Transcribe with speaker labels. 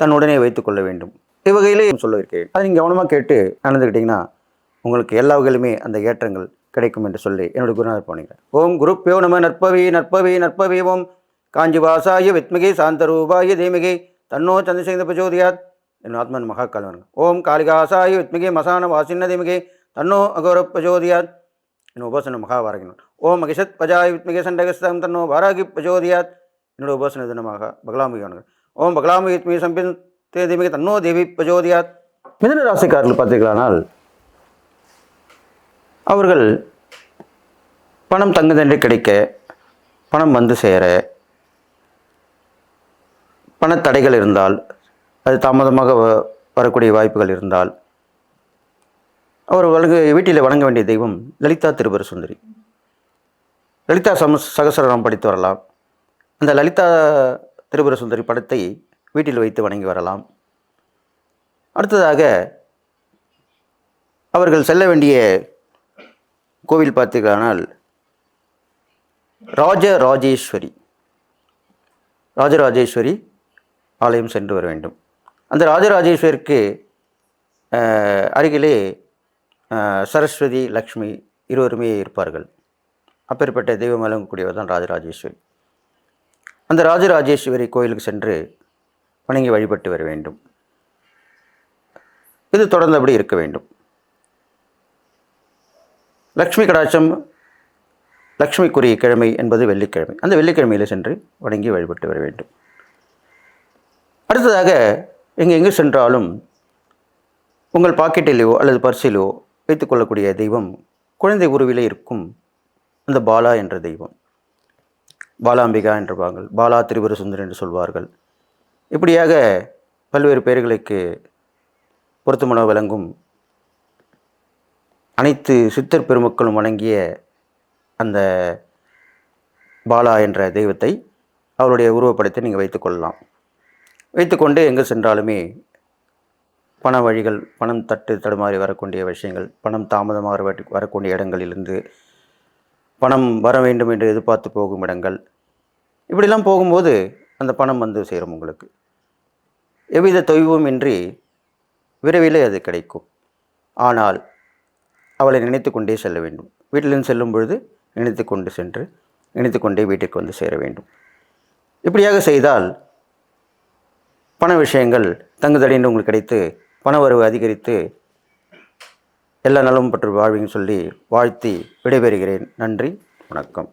Speaker 1: தன்னுடனே வைத்துக் கொள்ள வேண்டும். இவ்வகையிலே சொல்லியிருக்கேன் அதை நீங்கள் கவனமாக கேட்டு நடந்துக்கிட்டிங்கன்னா உங்களுக்கு எல்லா வகையிலுமே அந்த ஏற்றங்கள் கிடைக்கும் என்று சொல்லி என்னுடைய குருநாதர் போனீங்க ஓம் குருப்பியோ நம நற்பவி நற்பவி நற்பவி ஓம். காஞ்சி வாசாய வித்மிகை சாந்தரூபாய தேமிகை. தன்னோ சந்திரசேகர பிரச்சோதியாத். என் ஆத்மன் மகாகாலவன். ஓம் காளிகாசாய வித்மிகை மசான வாசின்ன தேமிகை. தன்னோ அகௌர பிரச்சோதியாத். என் உபாசன மகாவாரகினன் ஓம் மகிஷத் பஜாய் வித்மகி சண்டகஸ்தம். தன்னோ வாராகி பிரச்சோதியாத். என்னோட உபாசன தினமாக பகலாமுகியானுங்கள் ஓம் பகலாமி சம்பின் தே தன்னோ தேவி பிரச்சோதியாத் மிதன ராசிக்காரர்கள் பார்த்தீர்களானால் அவர்கள் பணம் தங்குதண்டை கிடைக்க பணம் வந்து சேர பணத்தடைகள் இருந்தால் அது தாமதமாக வ- வரக்கூடிய வாய்ப்புகள் இருந்தால் அவர் வழங்க வீட்டில் வணங்க வேண்டிய தெய்வம் லலிதா திருபுர சுந்தரி லலிதா சம சகசரம் படித்து வரலாம். அந்த லலிதா திருபுர சுந்தரி படத்தை வீட்டில் வைத்து வணங்கி வரலாம். அடுத்ததாக அவர்கள் செல்ல வேண்டிய கோவில் பார்த்தீர்களானால் ராஜராஜேஸ்வரி. ராஜராஜேஸ்வரி ஆலயம் சென்று வர வேண்டும். அந்த ராஜராஜேஸ்வரிக்கு அருகிலே சரஸ்வதி லக்ஷ்மி இருவருமே இருப்பார்கள். அப்பேற்பட்ட தெய்வம் வழங்கக்கூடியவர் தான் ராஜராஜேஸ்வரி. அந்த ராஜராஜேஸ்வரி கோயிலுக்கு சென்று வணங்கி வழிபட்டு வர வேண்டும். இது தொடர்ந்தபடி இருக்க வேண்டும். லக்ஷ்மி கடாட்சம் லக்ஷ்மிக்குரிய கிழமை என்பது வெள்ளிக்கிழமை. அந்த வெள்ளிக்கிழமையில் சென்று வணங்கி வழிபட்டு வர வேண்டும். அடுத்ததாக எங்கே எங்கு சென்றாலும் உங்கள் பாக்கெட்டிலோ அல்லது பர்சிலோ வைத்துக்கொள்ளக்கூடிய தெய்வம் குழந்தை உருவிலே இருக்கும் அந்த பாலா என்ற தெய்வம். பாலாம்பிகா என்றுவார்கள் பாலா திரிபுர சுந்தரி என்று சொல்வார்கள். இப்படியாக பல்வேறு பெயர்களுக்கு பொருத்தமன விளங்கும் அனைத்து சித்தர் பெருமக்களும் வணங்கிய அந்த பாலா என்ற தெய்வத்தை அவருடைய உருவப்படத்தை நீங்கள் வைத்துக்கொள்ளலாம் வைத்துக்கொண்டு எங்கே சென்றாலுமே பண வழிகள் பணம் தட்டு தடுமாறி வரக்கூடிய விஷயங்கள் பணம் தாமதமாக வரக்கூடிய இடங்களிலிருந்து பணம் வர வேண்டும் என்று எதிர்பார்த்து போகும் இடங்கள். இப்படிலாம் போகும்போது அந்த பணம் வந்து சேரும் உங்களுக்கு. எவ்வித தொய்வும் இன்றி விரைவிலே அது கிடைக்கும். ஆனால் அவளை நினைத்து கொண்டே செல்ல வேண்டும். வீட்டிலிருந்து செல்லும் பொழுது நினைத்து கொண்டு சென்று நினைத்து கொண்டே வீட்டிற்கு வந்து சேர வேண்டும். இப்படியாக செய்தால் பண விஷயங்கள் தங்குதடைந்து உங்களுக்கு கிடைத்து பண வரவு அதிகரித்து எல்லா நலமும் பற்றி வாழ்வின்னு சொல்லி வாழ்த்தி விடைபெறுகிறேன். நன்றி வணக்கம்.